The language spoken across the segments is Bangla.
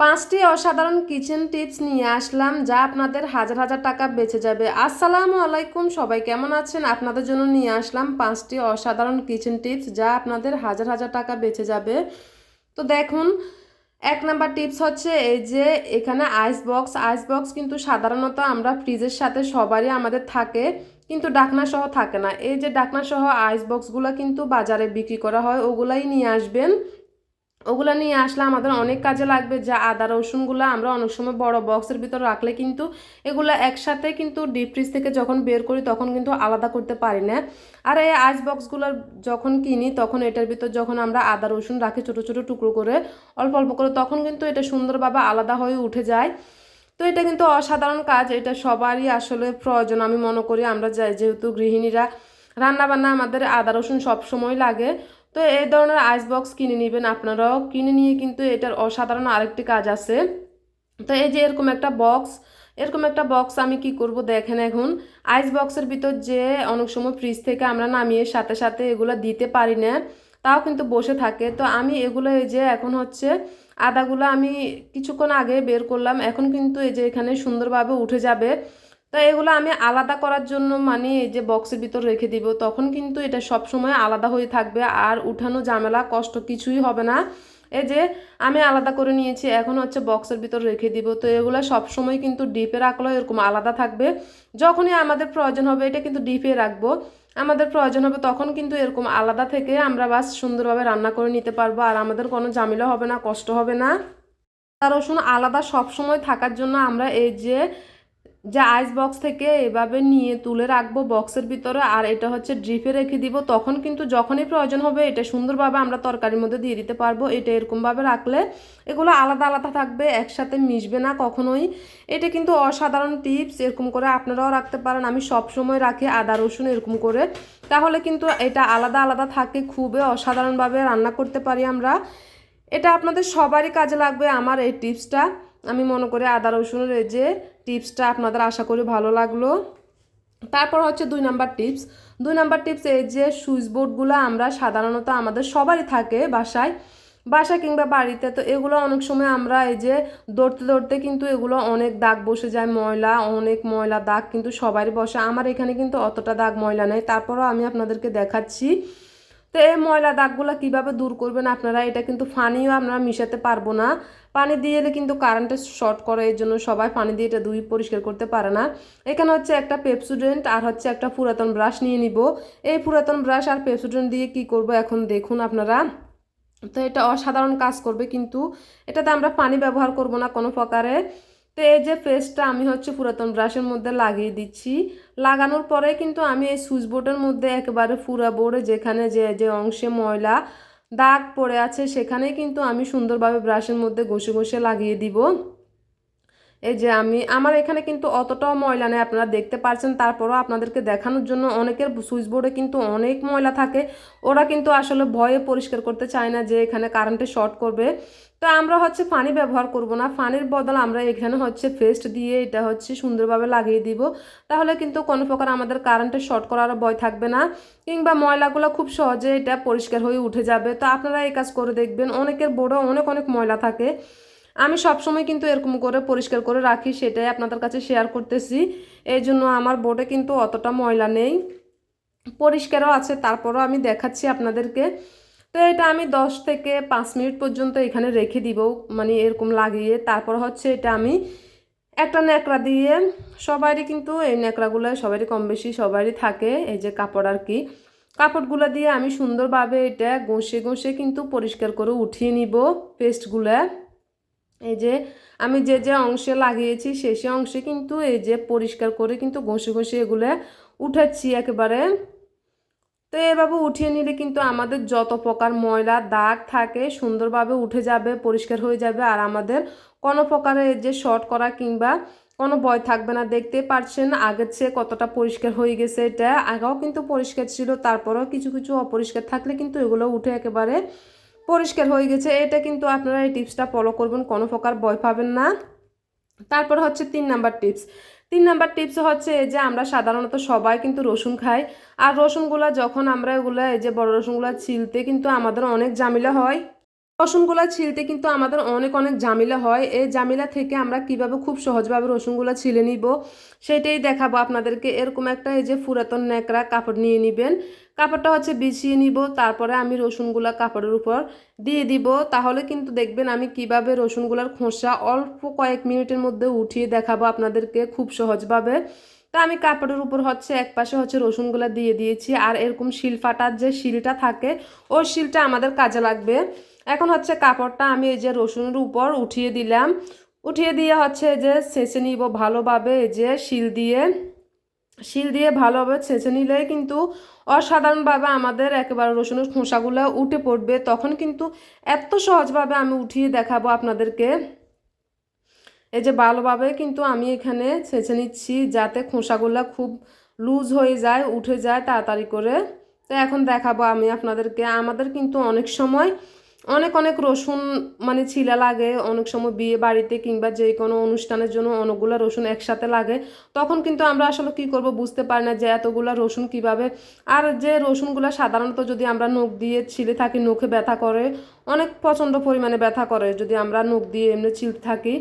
পাঁচটি অসাধারণ কিচেন টিপস নিয়ে আসলাম যা আপনাদের হাজার হাজার টাকা বেঁচে যাবে। আসসালামু আলাইকুম, সবাই কেমন আছেন? আপনাদের জন্য নিয়ে আসলাম পাঁচটি অসাধারণ কিচেন টিপস যা আপনাদের হাজার হাজার টাকা বেঁচে যাবে। তো দেখুন, এক নাম্বার টিপস হচ্ছে এই যে এখানে আইস বক্স। আইস বক্স কিন্তু সাধারণত আমরা ফ্রিজের সাথে সবারই আমাদের থাকে, কিন্তু ডাকনা সহ থাকে না। এই যে ডাকনা সহ আইস বক্সগুলো কিন্তু বাজারে বিক্রি করা হয়, ওগুলাই নিয়ে আসবেন। ওগুলো নিয়ে আসলে আমাদের অনেক কাজে লাগবে। যা আদা, রসুনগুলো আমরা অনেক সময় বড় বক্সের ভিতর রাখলে কিন্তু এগুলো একসাথে কিন্তু ডিপ ফ্রিজ থেকে যখন বের করি তখন কিন্তু আলাদা করতে পারি না। আর এই আইস বক্সগুলো যখন কিনি তখন এটার ভিতর যখন আমরা আদা, রসুন রাখি ছোটো ছোটো টুকরো করে, অল্প অল্প করে, তখন কিন্তু এটা সুন্দরভাবে আলাদা হয়ে উঠে যায়। তো এটা কিন্তু অসাধারণ কাজ, এটা সবারই আসলে প্রয়োজন। আমি মনে করি আমরা যাই যেহেতু গৃহিণীরা, রান্নাবান্না আমাদের আদা, রসুন সবসময় লাগে। তো এই ধরনের আইস বক্স কিনে নেবেন আপনারাও। কিনে নিয়ে কিন্তু এটার অসাধারণ আরেকটি কাজ আছে। তো এই যে এরকম একটা বক্স এরকম একটা বক্স আমি কি করব দেখেন এখন। আইস বক্সের ভিতর যে অনেক সময় ফ্রিজ থেকে আমরা নামিয়ে সাথে সাথে এগুলো দিতে পারি না, তাও কিন্তু বসে থাকে। তো আমি এগুলো এই যে এখন হচ্ছে আদাগুলো আমি কিছুক্ষণ আগে বের করলাম। এখন কিন্তু এই যে এখানে সুন্দরভাবে উঠে যাবে। তো এগুলো আমি আলাদা করার জন্য মানে এই যে বক্সের ভিতর রেখে দিব, তখন কিন্তু এটা সব সময় আলাদা হয়ে থাকবে আর উঠানো ঝামেলা, কষ্ট কিছুই হবে না। এই যে আমি আলাদা করে নিয়েছি, এখন হচ্ছে বক্সের ভিতর রেখে দিব। তো এগুলো সবসময় কিন্তু ডিপে রাখলেও এরকম আলাদা থাকবে। যখনই আমাদের প্রয়োজন হবে, এটা কিন্তু ডিপে রাখব। আমাদের প্রয়োজন হবে তখন কিন্তু এরকম আলাদা থেকে আমরা বাস সুন্দরভাবে রান্না করে নিতে পারব। আর আমাদের কোনো জামিলা হবে না, কষ্ট হবে না। তার রসুন আলাদা সবসময় থাকার জন্য আমরা এই যে যে আইস বক্স থেকে এভাবে নিয়ে তুলে রাখব বক্সের ভিতরে, আর এটা হচ্ছে ড্রিপে রেখে দিব। তখন কিন্তু যখনই প্রয়োজন হবে, এটা সুন্দরভাবে আমরা তরকারির মধ্যে দিয়ে দিতে পারব। এটা এরকমভাবে রাখলে এগুলো আলাদা আলাদা থাকবে, একসাথে মিশবে না কখনোই। এটা কিন্তু অসাধারণ টিপস এরকম করে আপনারাও রাখতে পারেন। আমি সব সময় রাখি আদা, রসুন এরকম করে। তাহলে কিন্তু এটা আলাদা আলাদা থাকে, খুবই অসাধারণভাবে রান্না করতে পারি আমরা। এটা আপনাদের সবারই কাজে লাগবে আমার এই টিপসটা আমি মনে করি আদা রসুনের এই যে টিপসটা আপনাদের আশা করি ভালো লাগল। তারপর হচ্ছে দুই নাম্বার টিপস। দুই নাম্বার টিপস এই যে সুইচ বোর্ডগুলো আমরা সাধারণত আমাদের সবারই থাকে বাসায়। বাসা কিংবা বাড়িতে তো এগুলো অনেক সময় আমরা এই যে দৌড়তে দৌড়তে কিন্তু এগুলো অনেক দাগ বসে যায়, ময়লা, অনেক ময়লা দাগ কিন্তু সবারই বসে। আমার এখানে কিন্তু অতটা দাগ ময়লা নেই। তারপরও আমি আপনাদেরকে দেখাচ্ছি। তো এই ময়লা দাগগুলো কীভাবে দূর করবেন আপনারা? এটা কিন্তু পানিও আমরা মিশাতে পারব না। পানি দিয়ে এলে কিন্তু কারেন্টে শর্ট করে, এর জন্য সবাই পানি দিয়ে এটা দুই পরিষ্কার করতে পারে না। এখানে হচ্ছে একটা পেপসুডেন্ট আর হচ্ছে একটা পুরাতন ব্রাশ নিয়ে নিব। এই পুরাতন ব্রাশ আর পেপসুডেন্ট দিয়ে কি করব এখন দেখুন আপনারা। তো এটা অসাধারণ কাজ করবে কিন্তু। এটাতে আমরা পানি ব্যবহার করব না কোনো প্রকারে। তো এই যে পেস্টটা আমি হচ্ছে পুরাতন ব্রাশের মধ্যে লাগিয়ে দিচ্ছি। লাগানোর পরে কিন্তু আমি এই সুইচ বোর্ডের মধ্যে একেবারে পুরা বোর্ডে যেখানে যে যে অংশে ময়লা দাগ পড়ে আছে সেখানে কিন্তু আমি সুন্দরভাবে ব্রাশের মধ্যে ঘষে ঘষে লাগিয়ে দিব। এই যে আমি, আমার এখানে কিন্তু অতটাও ময়লা নেই, আপনারা দেখতে পাচ্ছেন তারপরও আপনাদেরকে দেখানোর জন্য অনেকের সুইচ বোর্ডে কিন্তু অনেক ময়লা থাকে। ওরা কিন্তু আসলে ভয়ে পরিষ্কার করতে চায় না যে এখানে কারেন্টে শর্ট করবে। তো আমরা হচ্ছে ফানি ব্যবহার করব না। ফানির বদল আমরা এখানে হচ্ছে ফেস্ট দিয়ে এটা হচ্ছে সুন্দরভাবে লাগিয়ে দিব। তাহলে কিন্তু কোনো প্রকার আমাদের কারেন্টে শর্ট করার ভয় থাকবে না। কিংবা ময়লাগুলো খুব সহজে এটা পরিষ্কার হয়ে উঠে যাবে। তো আপনারা এই কাজ করে দেখবেন। অনেকের বোর্ডে অনেক অনেক ময়লা থাকে। আমি সবসময় কিন্তু এরকম করে পরিষ্কার করে রাখি, সেটাই আপনাদের কাছে শেয়ার করতেছি। এই জন্য আমার বোর্ডে কিন্তু অতটা ময়লা নেই। পরিষ্কারও আছে, তারপরও আমি দেখাচ্ছি আপনাদেরকে। তো এটা আমি দশ থেকে পাঁচ মিনিট পর্যন্ত এখানে রেখে দিব মানে এরকম লাগিয়ে। তারপর হচ্ছে এটা আমি একটা ন্যাকড়া দিয়ে সবারই কিন্তু এই ন্যাকড়াগুলো সবারই কম বেশি সবারই থাকে, এই যে কাপড় আর কি। কাপড়গুলো দিয়ে আমি সুন্দরভাবে এটা ঘষে ঘষে কিন্তু পরিষ্কার করে উঠিয়ে নিব পেস্টগুলো এই যে আমি যে যে অংশে লাগিয়েছি সে সে অংশে কিন্তু এই যে পরিষ্কার করে কিন্তু ঘষে ঘষে এগুলো উঠাচ্ছি একেবারে। তো এভাবে উঠিয়ে নিলে কিন্তু আমাদের যত প্রকার ময়লা দাগ থাকে সুন্দরভাবে উঠে যাবে, পরিষ্কার হয়ে যাবে আর আমাদের কোনো প্রকারের যে শর্ট করা কিংবা কোনো ভয় থাকবে না। দেখতে পারছেন আগের চেয়ে কতটা পরিষ্কার হয়ে গেছে এটা। আগেও কিন্তু পরিষ্কার ছিল, তারপরেও কিছু কিছু অপরিষ্কার থাকলে কিন্তু এগুলো উঠে একেবারে পরিষ্কার হয়ে গেছে। এটা কিন্তু আপনারা এই টিপসটা ফলো করবেন, কোনো প্রকার ভয় পাবেন না। তারপর হচ্ছে তিন নাম্বার টিপস। তিন নাম্বার টিপস হচ্ছে যে আমরা সাধারণত সবাই কিন্তু রসুন খাই। আর রসুনগুলা যখন আমরা এগুলো, এই যে বড় রসুনগুলো ছিলতে কিন্তু আমাদের অনেক জামিলা হয়। রসুনগুলা ছিলতে কিন্তু আমাদের অনেক অনেক ঝামেলা হয়। এই ঝামেলা থেকে আমরা কীভাবে খুব সহজভাবে রসুনগুলা ছিলে নিব, সেটাই দেখাবো আপনাদেরকে। এরকম একটা এই যে পুরাতন ন্যাকড়া কাপড় নিয়ে নেবেন। কাপড়টা হচ্ছে বিছিয়ে নিব, তারপরে আমি রসুনগুলা কাপড়ের উপর দিয়ে দিব। তাহলে কিন্তু দেখবেন আমি কীভাবে রসুনগুলার খোসা অল্প কয়েক মিনিটের মধ্যে উঠিয়ে দেখাবো আপনাদেরকে খুব সহজভাবে। তা আমি কাপড়ের উপর হচ্ছে এক পাশে হচ্ছে রসুনগুলা দিয়ে দিয়েছি। আর এরকম শিল ফাটার যে শিলটা থাকে, ওই শিলটা আমাদের কাজে লাগবে। এখন হচ্ছে কাপড়টা আমি এই যে রসুনের উপর উঠিয়ে দিলাম। উঠিয়ে দিয়ে হচ্ছে যে ছেঁচে নিব ভালোভাবে, এই যে শিল দিয়ে। শিল দিয়ে ভালোভাবে ছেঁচে নিলে কিন্তু অসাধারণভাবে আমাদের একেবারে রসুনের খোসাগুলো উঠে পড়বে। তখন কিন্তু এত সহজভাবে আমি উঠিয়ে দেখাবো আপনাদেরকে। এই যে ভালোভাবে কিন্তু আমি এখানে ছেঁচে নিচ্ছি যাতে খোসাগুলো খুব লুজ হয়ে যায়, উঠে যায় তাড়াতাড়ি করে। তো এখন দেখাবো আমি আপনাদেরকে। আমাদের কিন্তু অনেক সময় অনেক অনেক রসুন মানে ছিলা লাগে। অনেক সময় বিয়ে বাড়িতে কিংবা যে কোনো অনুষ্ঠানের জন্য অনেকগুলো রসুন একসাথে লাগে। তখন কিন্তু আমরা আসলে কি করব বুঝতে পারি না যে এতগুলো রসুন কীভাবে। আর যে রসুনগুলো সাধারণত যদি আমরা নখ দিয়ে ছিলে থাকি, নখে ব্যথা করে, অনেক প্রচণ্ড পরিমাণে ব্যথা করে যদি আমরা নখ দিয়ে এমনি ছিলতে থাকি।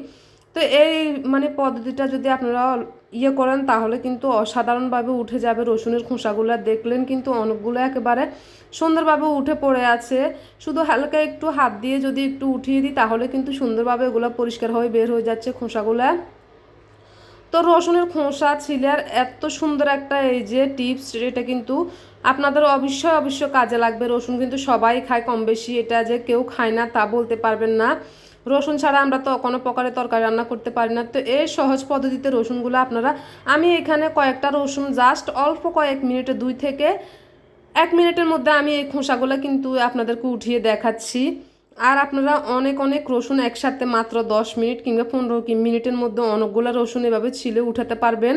তো এই মানে পদ্ধতিটা যদি আপনারা ইয়ে করেন, তাহলে কিন্তু অসাধারণভাবে উঠে যাবে রসুনের খোসাগুলো। দেখলেন কিন্তু অনেকগুলো একেবারে সুন্দরভাবে উঠে পড়ে আছে। শুধু হালকা একটু হাত দিয়ে যদি একটু উঠিয়ে দিই, তাহলে কিন্তু সুন্দরভাবে এগুলো পরিষ্কার হয়ে বের হয়ে যাচ্ছে খোসাগুলো। তো রসুনের খোসা ছিলার এত সুন্দর একটা এই যে টিপস, এটা কিন্তু আপনাদের অবশ্যই অবশ্যই কাজে লাগবে। রসুন কিন্তু সবাই খায় কম বেশি, এটা যে কেউ খায় না তা বলতে পারবেন না। রসুন ছাড়া আমরা তো কোনো প্রকারে তরকারি রান্না করতে পারি না। তো এই সহজ পদ্ধতিতে রসুনগুলো আপনারা, আমি এখানে কয়েকটা রসুন জাস্ট অল্প কয়েক মিনিটে দুই থেকে এক মিনিটের মধ্যে আমি এই খোসাগুলো কিন্তু আপনাদেরকে উঠিয়ে দেখাচ্ছি। আর আপনারা অনেক অনেক রসুন একসাথে মাত্র দশ মিনিট কিংবা পনেরো মিনিটের মধ্যে অনেকগুলো রসুন এভাবে ছিলে উঠাতে পারবেন।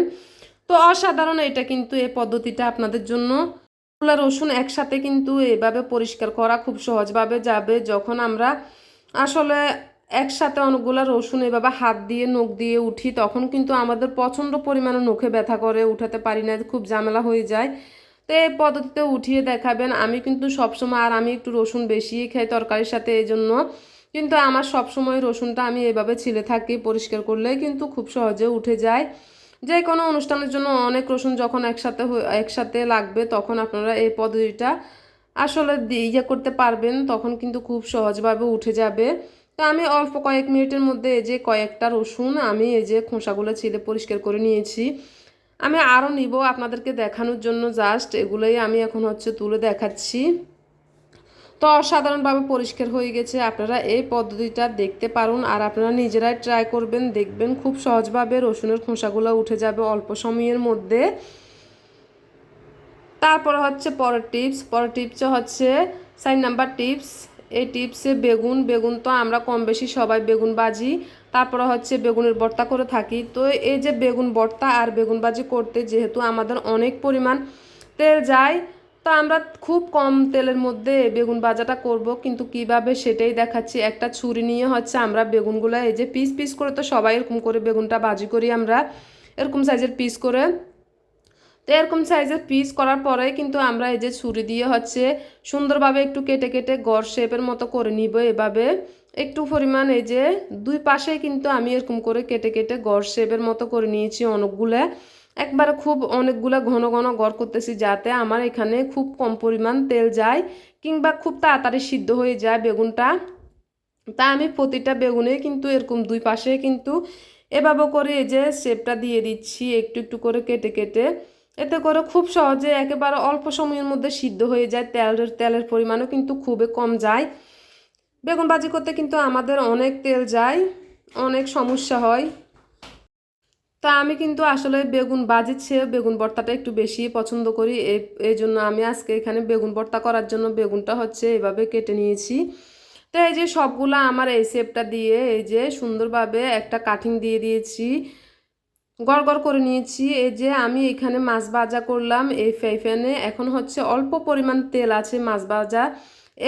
তো অসাধারণ এটা কিন্তু এই পদ্ধতিটা আপনাদের জন্য। রসুন একসাথে কিন্তু এভাবে পরিষ্কার করা খুব সহজভাবে যাবে যখন আমরা আসলে একসাথে অনেকগুলো রসুন এভাবে হাত দিয়ে, নখ দিয়ে উঠি, তখন কিন্তু আমাদের প্রচণ্ড পরিমাণে নখে ব্যথা করে, উঠাতে পারি না, খুব ঝামেলা হয়ে যায়। তো এই পদ্ধতিতে উঠিয়ে দেখাবেন, আমি কিন্তু সবসময়, আর আমি একটু রসুন বেশি খাই তরকারির সাথে এই জন্য কিন্তু আমার সবসময় রসুনটা আমি এভাবে ছিলে থাকি পরিষ্কার করলে কিন্তু খুব সহজে উঠে যায়। যে কোনো অনুষ্ঠানের জন্য অনেক রসুন যখন একসাথে একসাথে লাগবে, তখন আপনারা এই পদ্ধতিটা আসলে ইয়ে করতে পারবেন, তখন কিন্তু খুব সহজভাবে উঠে যাবে। তো আমি অল্প কয়েক মিনিটের মধ্যে এই যে কয়েকটা রসুন আমি এই যে খোসাগুলো ছিলে পরিষ্কার করে নিয়েছি। আমি আরও নিব আপনাদেরকে দেখানোর জন্য জাস্ট এগুলোই আমি এখন হচ্ছে তুলে দেখাচ্ছি। তো অসাধারণভাবে পরিষ্কার হয়ে গেছে, আপনারা এই পদ্ধতিটা দেখতে পারুন আর আপনারা নিজেরাই ট্রাই করবেন, দেখবেন খুব সহজভাবে রসুনের খোসাগুলো উঠে যাবে অল্প সময়ের মধ্যে। তারপরে হচ্ছে পরের টিপস পরের টিপসে হচ্ছে সাইন নাম্বার টিপস এই টিপসে বেগুন বেগুন তো আমরা কম বেশি সবাই বেগুন বাজি, তারপরে হচ্ছে বেগুনের ভর্তা করে থাকি। তো এই যে বেগুন ভর্তা আর বেগুন বাজি করতে যেহেতু আমাদের অনেক পরিমাণ তেল যায়, তো আমরা খুব কম তেলের মধ্যে বেগুন ভাজাটা করব। কিন্তু কীভাবে সেটাই দেখাচ্ছি। একটা ছুরি নিয়ে হচ্ছে আমরা বেগুনগুলো এই যে পিস পিস করে তো সবাই এরকম করে বেগুনটা বাজি করি আমরা। এরকম সাইজের পিস করে তো এরকম সাইজের পিস করার পরে কিন্তু আমরা এই যে ছুরি দিয়ে হচ্ছে সুন্দরভাবে একটু কেটে কেটে গড় শেপের মতো করে নিব এভাবে। একটু পরিমাণ এই যে দুই পাশে কিন্তু আমি এরকম করে কেটে কেটে গড় শেপের মতো করে নিয়েছি অনেকগুলো। একবারে খুব অনেকগুলো ঘন ঘন গড় করতেছি যাতে আমার এখানে খুব কম পরিমাণ তেল যায় কিংবা খুব তাড়াতাড়ি সিদ্ধ হয়ে যায় বেগুনটা। তা আমি প্রতিটা বেগুনে কিন্তু এরকম দুই পাশে কিন্তু এভাবে করে এই যে শেপটা দিয়ে দিচ্ছি, একটু একটু করে কেটে কেটে। এতে করে খুব সহজে একেবারে অল্প সময়ের মধ্যে সিদ্ধ হয়ে যায়। তেলের তেলের পরিমাণও কিন্তু খুবই কম যায়। বেগুন ভাজি করতে কিন্তু আমাদের অনেক তেল যায়, অনেক সমস্যা হয়। তা আমি কিন্তু আসলে বেগুন বাজির চেয়ে বেগুন ভর্তাটা একটু বেশি পছন্দ করি। এই জন্য আমি আজকে এখানে বেগুন ভর্তা করার জন্য বেগুনটা হচ্ছে এভাবে কেটে নিয়েছি। তো এই যে সবগুলো আমার এই শেপটা দিয়ে এই যে সুন্দরভাবে একটা কাটিং দিয়ে দিয়েছি। গড় গড় করে নিয়েছি। এই যে আমি এখানে মাছ ভাজা করলাম, এই ফ্যানে এখন হচ্ছে অল্প পরিমাণ তেল আছে মাছ ভাজা।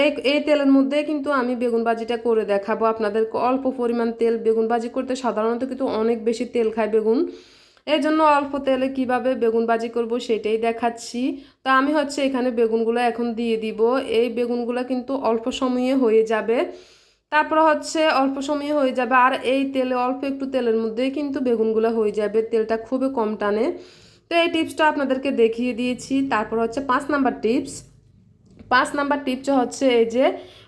এই এই তেলের মধ্যে কিন্তু আমি বেগুন ভাজিটা করে দেখাবো আপনাদেরকে অল্প পরিমাণ তেল, বেগুন ভাজি করতে সাধারণত কিন্তু অনেক বেশি তেল খায় বেগুন। এই জন্য অল্প তেলে কীভাবে বেগুন ভাজি করব সেটাই দেখাচ্ছি। তো আমি হচ্ছে এখানে বেগুনগুলো এখন দিয়ে দিব। এই বেগুনগুলো কিন্তু অল্প সময়ে হয়ে যাবে। তারপর হচ্ছে অল্প সময়ে হয়ে যাবে। আর এই তেলে অল্প একটু তেলের মধ্যেই কিন্তু বেগুনগুলো হয়ে যাবে। তেলটা খুবই কম টানে। তো এই টিপসটা আপনাদেরকে দেখিয়ে দিয়েছি। তারপর হচ্ছে পাঁচ নাম্বার টিপস। পাঁচ নাম্বার টিপস হচ্ছে এই যে,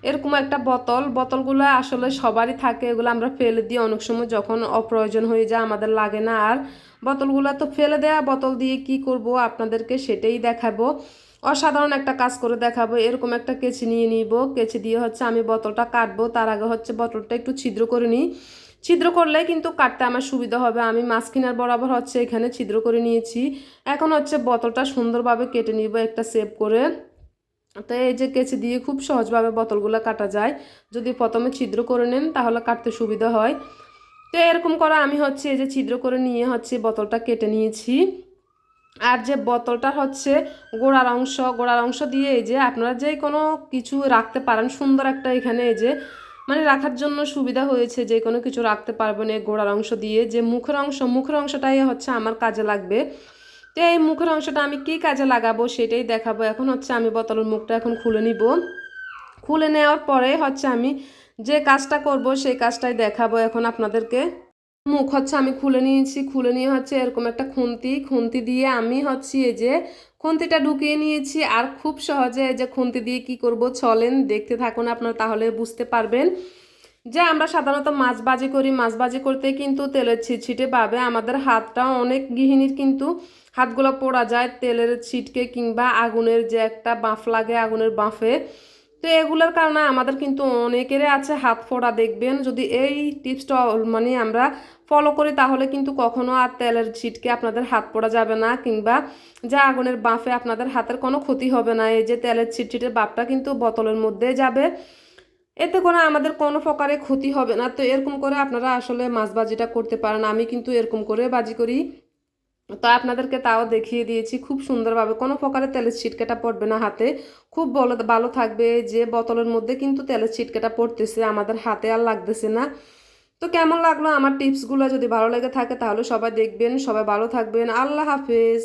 এরকম একটা বোতল। বোতলগুলো আসলে সবারই থাকে। এগুলো আমরা ফেলে দিই অনেক সময় যখন অপ্রয়োজন হয়ে যায়, আমাদের লাগে না। আর বোতলগুলো তো ফেলে দেওয়া বোতল দিয়ে কি করব? আপনাদেরকে সেটাই দেখাবো। অসাধারণ একটা কাজ করে দেখাবো। এরকম একটা কেচি নিয়ে নিব। কেচি দিয়ে হচ্ছে আমি বোতলটা কাটবো। তার আগে হচ্ছে বোতলটা একটু ছিদ্র করে নিই। ছিদ্র করলে কিন্তু কাটতে আমার সুবিধা হবে। আমি মাঝখিনার বরাবর হচ্ছে এখানে ছিদ্র করে নিয়েছি। এখন হচ্ছে বোতলটা সুন্দরভাবে কেটে নিব একটা সেভ করে। তো এই যে কেচি দিয়ে খুব সহজভাবে বোতলগুলো কাটা যায়। যদি প্রথমে ছিদ্র করে নেন তাহলে কাটতে সুবিধা হয়। তো এরকম করে আমি হচ্ছে এই যে ছিদ্র করে নিয়ে হচ্ছে বোতলটা কেটে নিয়েছি। আর যে বোতলটা হচ্ছে গোড়ার অংশ গোড়ার অংশ দিয়ে এই যে আপনারা যে কোনো কিছু রাখতে পারেন, সুন্দর একটা এখানে এই যে মানে রাখার জন্য সুবিধা হয়েছে যে কোনো কিছু রাখতে পারবেন এই গোড়ার অংশ দিয়ে। যে মুখের অংশ, মুখের অংশটাই হচ্ছে আমার কাজে লাগবে। তো এই মুখের অংশটা আমি কি কাজে লাগাবো সেটাই দেখাবো। এখন হচ্ছে আমি বোতলের মুখটা এখন খুলে নিব। খুলে নেওয়ার পরে হচ্ছে আমি যে কাজটা করব সেই কাজটাই দেখাবো এখন আপনাদেরকে। মুখ হচ্ছে আমি খুলে নিয়েছি, খুলে নিয়ে হচ্ছে এরকম একটা খুন্তি খুন্তি দিয়ে আমি হচ্ছে এই যে খুন্তিটা ঢুকিয়ে নিয়েছি আর খুব সহজে এই যে খুন্তি দিয়ে কি করব চলেন, দেখতে থাকুন আপনারা তাহলে বুঝতে পারবেন। যে আমরা সাধারণত মাছ বাজি করি, মাছ বাজি করতে কিন্তু তেলের ছিটছিটে পাবে আমাদের হাতটা অনেক গৃহিণীর কিন্তু হাতগুলো পোড়া যায় তেলের ছিটকে কিংবা আগুনের যে একটা বাঁফ লাগে আগুনের বাঁফে। তো এগুলোর কারণে আমাদের কিন্তু অনেকেরই আছে হাত ফোড়া, দেখবেন যদি এই টিপসটা মানে আমরা ফলো করি, তাহলে কিন্তু কখনো আর তেলের ছিটকে আপনাদের হাত পড়া যাবে না, কিংবা যা আগুনের বাঁফে আপনাদের হাতের কোনো ক্ষতি হবে না। এই যে তেলের ছিটছিটের বাপটা কিন্তু বোতলের মধ্যে যাবে। এতে করে আমাদের কোনো প্রকারে ক্ষতি হবে না। তো এরকম করে আপনারা আসলে মাছ বাজিটা করতে পারেন, আমি কিন্তু এরকম করে বাজি করি। তো আপনাদেরকে তাও দেখিয়ে দিয়েছি, খুব সুন্দরভাবে। কোনো প্রকারে তেলের ছিটকাটা পড়বে না হাতে। খুব ভালো থাকবে। যে বোতলের মধ্যে কিন্তু তেলের ছিটকাটা পড়তেছে, আমাদের হাতে আর লাগতেছে না। তো কেমন লাগল আমার টিপসগুলো? যদি ভালো লেগে থাকে তাহলে সবাই দেখবেন, সবাই ভালো থাকবেন। আল্লাহ হাফেজ।